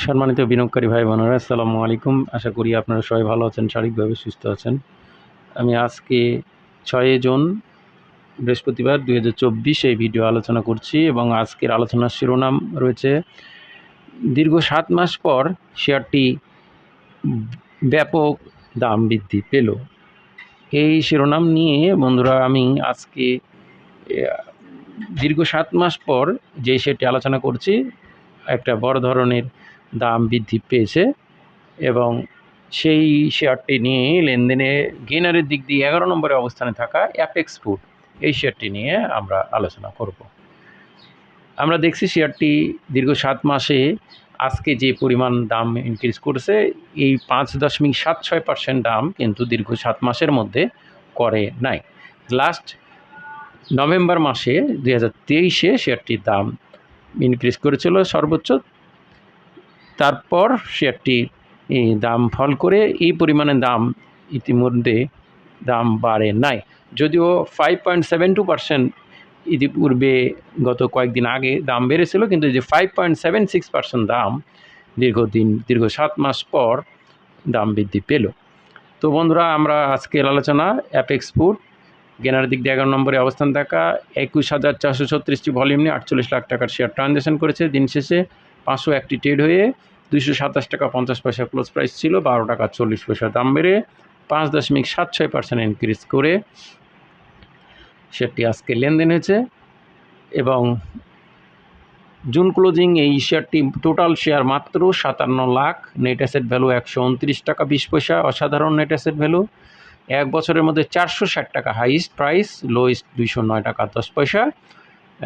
সম্মানিত বিনিয়োগকারী ভাই বোনেরা, আসসালামু আলাইকুম। আশা করি আপনারা সবাই ভালো আছেন, শারীরিকভাবে সুস্থ আছেন। আমি আজকে ছয় জুন, বৃহস্পতিবার দুই হাজার চব্বিশ এই ভিডিও আলোচনা করছি এবং আজকের আলোচনার শিরোনাম রয়েছে, দীর্ঘ সাত মাস পর শেয়ারটি ব্যাপক দাম বৃদ্ধি পেল। এই শিরোনাম নিয়ে বন্ধুরা, আমি আজকে দীর্ঘ সাত মাস পর যে শেয়ারটি আলোচনা করছি, একটা বড় ধরনের দাম বৃদ্ধি পেয়েছে এবং সেই শেয়ারটি নিয়ে লেনদেনে গেনারের দিক দিয়ে এগারো নম্বরে অবস্থানে থাকা অ্যাপেক্স ফুড এই শেয়ারটি নিয়ে আমরা আলোচনা করব। আমরা দেখছি শেয়ারটি দীর্ঘ সাত মাসে আজকে যে পরিমাণ দাম ইনক্রিজ করেছে, এই পাঁচ দশমিক সাত ছয় পার্সেন্ট দাম কিন্তু দীর্ঘ সাত মাসের মধ্যে করে নাই। লাস্ট নভেম্বর মাসে দুই হাজার তেইশে শেয়ারটির দাম ইনক্রিজ করেছিল সর্বোচ্চ তারপর শেয়ারটি এই দাম ফল করে এই পরিমাণে দাম ইতিমধ্যে দাম বাড়ে নাই। যদিও five point seven two percent ইতিপূর্বে গত কয়েকদিন আগে দাম বেড়েছিল, কিন্তু যে five point seven six percent দাম দীর্ঘদিন, দীর্ঘ সাত মাস পর দাম বৃদ্ধি পেল। তো বন্ধুরা, আমরা আজকের আলোচনা অ্যাপেক্স ফুড গেনার দিক দিয়ে এগারো নম্বরে অবস্থান থাকা একুশ হাজার চারশো ছত্রিশটি ভলিউম নিয়ে আটচল্লিশ লাখ টাকার শেয়ার ট্রানজ্যাকশন করেছে। দিন শেষে পাঁচশো একটি ট্রেড হয়ে দুইশো সাতাশ টাকা পঞ্চাশ পয়সা ক্লোজ প্রাইস ছিল, বারো টাকা চল্লিশ পয়সা দাম বেড়ে পাঁচ দশমিক সাত ছয় পার্সেন্ট ইনক্রিজ করে শেয়ারটি আজকে লেনদেন হয়েছে এবং জুন ক্লোজিং এই শেয়ারটি টোটাল শেয়ার মাত্র সাতান্ন লাখ নেট অ্যাসেট ভ্যালু একশো উনত্রিশ টাকা বিশ পয়সা, অসাধারণ নেট অ্যাসেট ভ্যালু এক বছরের মধ্যে চারশো ষাট টাকা হাইস্ট প্রাইস লোয়েস্ট দুইশো নয় টাকা দশ পয়সা।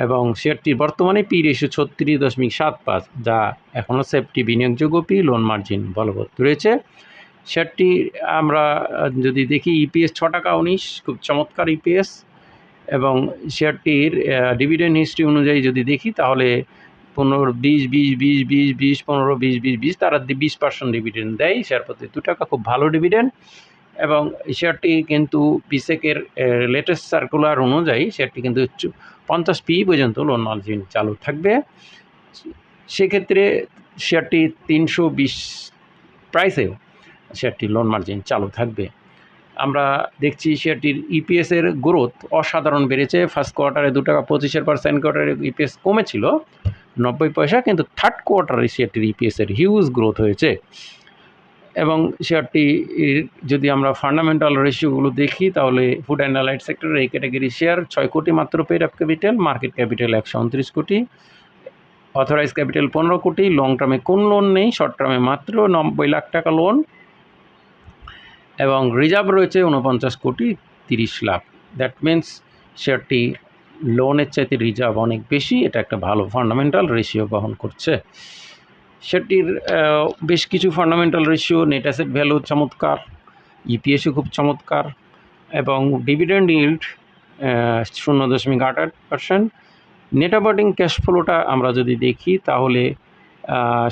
এবং শেয়ারটির বর্তমানে পি রেশিও ছত্রিশ দশমিক সাত পাঁচ, যা এখনও সেফটি বিনিয়োগযোগ্য পি লোন মার্জিন বলবৎ রয়েছে। শেয়ারটি আমরা যদি দেখি ইপিএস ছ টাকা উনিশ, খুব চমৎকার ইপিএস এবং শেয়ারটির ডিভিডেন্ড হিস্ট্রি অনুযায়ী যদি দেখি, তাহলে পনেরো, বিশ বিশ বিশ বিশ বিশ, পনেরো, বিশ বিশ বিশ, তারা বিশ পার্সেন্ট ডিভিডেন্ড দেয়। শেয়ার প্রতি দু টাকা, খুব ভালো ডিভিডেন্ড এবং শেয়ারটি কিন্তু পিসেকের লেটেস্ট সার্কুলার অনুযায়ী শেয়ারটি কিন্তু পঞ্চাশ পি পর্যন্ত লোন মার্জিন চালু থাকবে। সেক্ষেত্রে শেয়ারটি তিনশো বিশ প্রাইসেও শেয়ারটির লোন মার্জিন চালু থাকবে। আমরা দেখছি শেয়ারটির ইপিএসের গ্রোথ অসাধারণ বেড়েছে। ফার্স্ট কোয়ার্টারে দু টাকা পঁচিশের পর সেকেন্ড কোয়ার্টারে ইপিএস কমেছিল, নব্বই পয়সা, কিন্তু থার্ড কোয়ার্টারে শেয়ারটির ইপিএসের হিউজ গ্রোথ হয়েছে। এবং শেয়ারটি যদি আমরা ফান্ডামেন্টাল রেশিওগুলো দেখি, তাহলে ফুড অ্যান্ড অ্যালাইড সেক্টরের এই ক্যাটাগরি শেয়ার ছয় কোটি মাত্র paid of capital market capital একশো উনত্রিশ কোটি অথরাইজ ক্যাপিটাল পনেরো কোটি লং টার্মে কোন লোন নেই শর্ট টার্মে মাত্র নব্বই লাখ টাকা লোন এবং রিজার্ভ রয়েছে উনপঞ্চাশ কোটি তিরিশ লাখ। দ্যাট মিন্স শেয়ারটি লোনের চাইতে রিজার্ভ অনেক বেশি, এটা একটা ভালো ফান্ডামেন্টাল রেশিও বহন করছে। সেটির বেশ কিছু fundamental ratio net asset value চমৎকার ইপিএসও খুব চমৎকার, এবং ডিভিডেন্ড ইল্ড শূন্য দশমিক আট আট পার্সেন্ট নেট অপারেটিং ক্যাশ ফ্লোটা আমরা যদি দেখি, তাহলে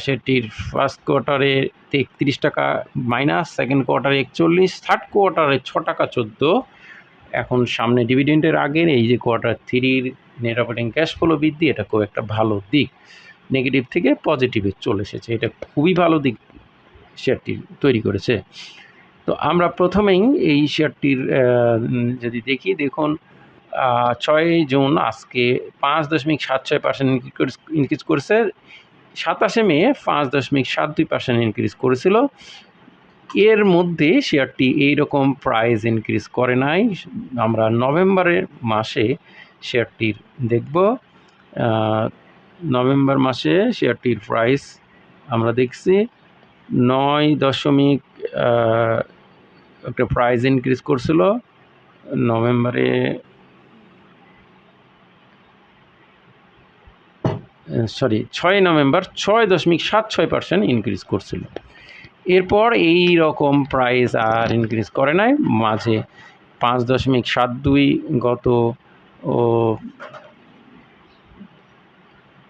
সেটির ফার্স্ট কোয়ার্টারে তেত্রিশ টাকা মাইনাস সেকেন্ড কোয়ার্টারে একচল্লিশ থার্ড কোয়ার্টারে ছ টাকা চোদ্দ। এখন সামনে ডিভিডেন্ডের আগে এই যে কোয়ার্টার থ্রির নেট অপারেটিং ক্যাশ ফ্লো বৃদ্ধি, এটা খুব একটা ভালো দিক। নেগেটিভ থেকে পজিটিভে চলে এসেছে। এটা খুবই ভালো দিক শেয়ারটি তৈরি করেছে। তো আমরা প্রথমেই এই শেয়ারটির যদি দেখি, দেখুন ছয় জুন আজকে পাঁচ দশমিক সাত ছয় পার্সেন্ট ইনক্রিজ করেছে। সাতাশে মে পাঁচ দশমিক সাত দুই পার্সেন্ট ইনক্রিজ করেছিল। এর মধ্যে শেয়ারটি এই রকম প্রাইস ইনক্রিজ করে নাই। আমরা নভেম্বরের মাসে শেয়ারটির দেখব নভেম্বর মাসে শেয়ারটির প্রাইস আমরা দেখছি নয় দশমিক একটা প্রাইস ইনক্রিজ করছিল নভেম্বরে সরি ছয় নভেম্বর ছয় দশমিক সাত ছয় পার্সেন্ট ইনক্রিজ করছিল। এরপর এই রকম প্রাইস আর ইনক্রিজ করে নাই। মাঝে পাঁচ দশমিক সাত দুই গত, ও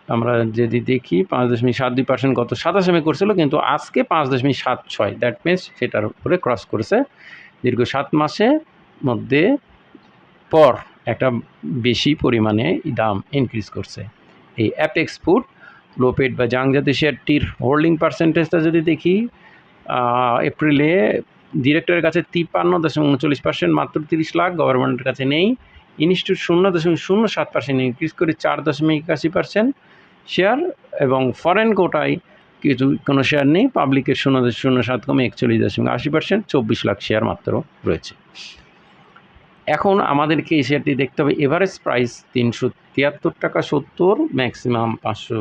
আমরা যদি দেখি পাঁচ দশমিক সাত দুই পার্সেন্ট গত সাতাশে মে করছিল, কিন্তু আজকে পাঁচ দশমিক সাত ছয়। দ্যাট মিনস সেটার উপরে ক্রস করেছে। দীর্ঘ সাত মাসে মধ্যে পর একটা বেশি পরিমাণে দাম ইনক্রিজ করছে। এই অ্যাপেক্স ফুড লোপেড বা জাং জাতীয় শেয়ারটির হোল্ডিং পার্সেন্টেজটা যদি দেখি এপ্রিলে ডিরেক্টরের কাছে তিপ্পান্ন দশমিক উনচল্লিশ পার্সেন্ট মাত্র তিরিশ লাখ গভর্নমেন্টের কাছে নেই। ইনস্টিটিউট শূন্য দশমিক শূন্য সাত পার্সেন্ট ইনক্রিজ করে চার দশমিক একাশি পার্সেন্ট শেয়ার এবং ফরেন কোটায় কিছু, কোনো শেয়ার নেই। পাবলিকের শূন্য দশমিক শূন্য সাত কমে একচল্লিশ দশমিক আশি পার্সেন্ট চব্বিশ লাখ শেয়ার মাত্র রয়েছে। এখন আমাদেরকে এই শেয়ারটি দেখতে হবে। এভারেজ প্রাইস তিনশো তিয়াত্তর টাকা সত্তর ম্যাক্সিমাম পাঁচশো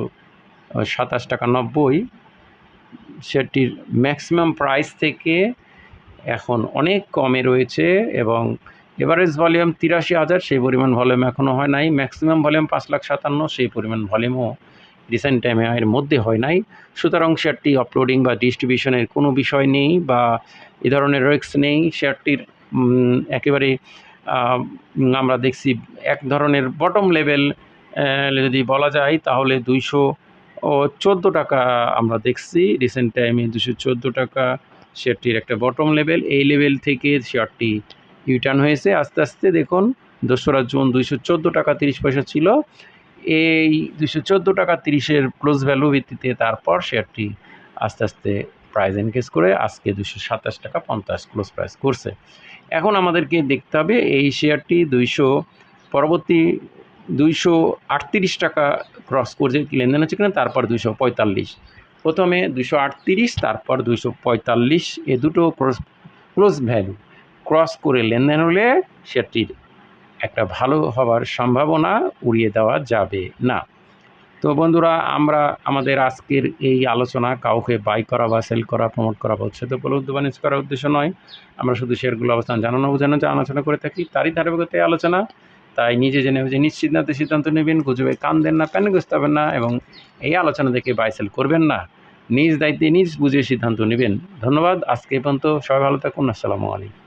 সাতাশ টাকা নব্বই। শেয়ারটির ম্যাক্সিমাম প্রাইস থেকে এখন অনেক কমে রয়েছে এবং এভারেজ ভলিউম তিরাশি হাজার, সেই পরিমাণ ভলিউম এখনও হয় নাই। ম্যাক্সিমাম ভলিউম পাঁচ লাখ সাতান্ন, সেই পরিমাণ ভলিউমও রিসেন্ট টাইমে এর মধ্যে হয় নাই। সুতরাং শেয়ারটি আপলোডিং বা ডিস্ট্রিবিউশনের কোনো বিষয় নেই বা এ ধরনের রিস্ক নেই। শেয়ারটির একেবারে আমরা দেখছি এক ধরনের বটম লেভেল যদি বলা যায় তাহলে দুইশো ও চোদ্দ টাকা আমরা দেখছি। রিসেন্ট টাইমে দুশো চোদ্দ টাকা শেয়ারটির একটা বটম লেভেল এই লেভেল থেকে শেয়ারটি রিটার্ন হয়েছে। আস্তে আস্তে দেখুন, দোসরা জুন দুইশো চোদ্দ টাকা তিরিশ পয়সা ছিল। এই দুশো চোদ্দ টাকা তিরিশের ক্লোজ ভ্যালু ভিত্তিতে তারপর শেয়ারটি আস্তে আস্তে প্রাইস এনকেজ করে আজকে দুশো সাতাশ টাকা পঞ্চাশ ক্লোজ প্রাইস করছে। এখন আমাদেরকে দেখতে হবে এই শেয়ারটি দুইশো পরবর্তী দুইশো আটত্রিশ টাকা ক্রস করছে লেনদেন হচ্ছে কিনা, তারপর দুইশো পঁয়তাল্লিশ। প্রথমে দুশো আটত্রিশ, তারপর দুইশো পঁয়তাল্লিশ, এ দুটো ক্লোজ ভ্যালু ক্রস করে লেনদেন হলে সেটির একটা ভালো হওয়ার সম্ভাবনা উড়িয়ে দেওয়া যাবে না। তো বন্ধুরা, আমরা আমাদের আজকের এই আলোচনা কাউকে বাই করা বা সেল করা প্রমোট করা বা উৎসাহিত উপলব্ধ বাণিজ্য করার উদ্দেশ্য নয়। আমরা শুধু শেয়ারগুলো অবস্থান জানানো বোঝানো যে আলোচনা করে থাকি। তারই ধারাবাহিকতায় আলোচনা। তাই নিজে জেনে বুঝে নিশ্চিন্তাতে সিদ্ধান্ত নেবেন, গুজবে কান দেন না প্যানিগ্রস্ত হবেন না এবং এই আলোচনা দেখে বাই সেল করবেন না। নিজ দায়িত্বে নিজ বুঝে সিদ্ধান্ত নেবেন। ধন্যবাদ। আজকে পর্যন্ত সবাই ভালো থাকুন। আসসালামু আলাইকুম।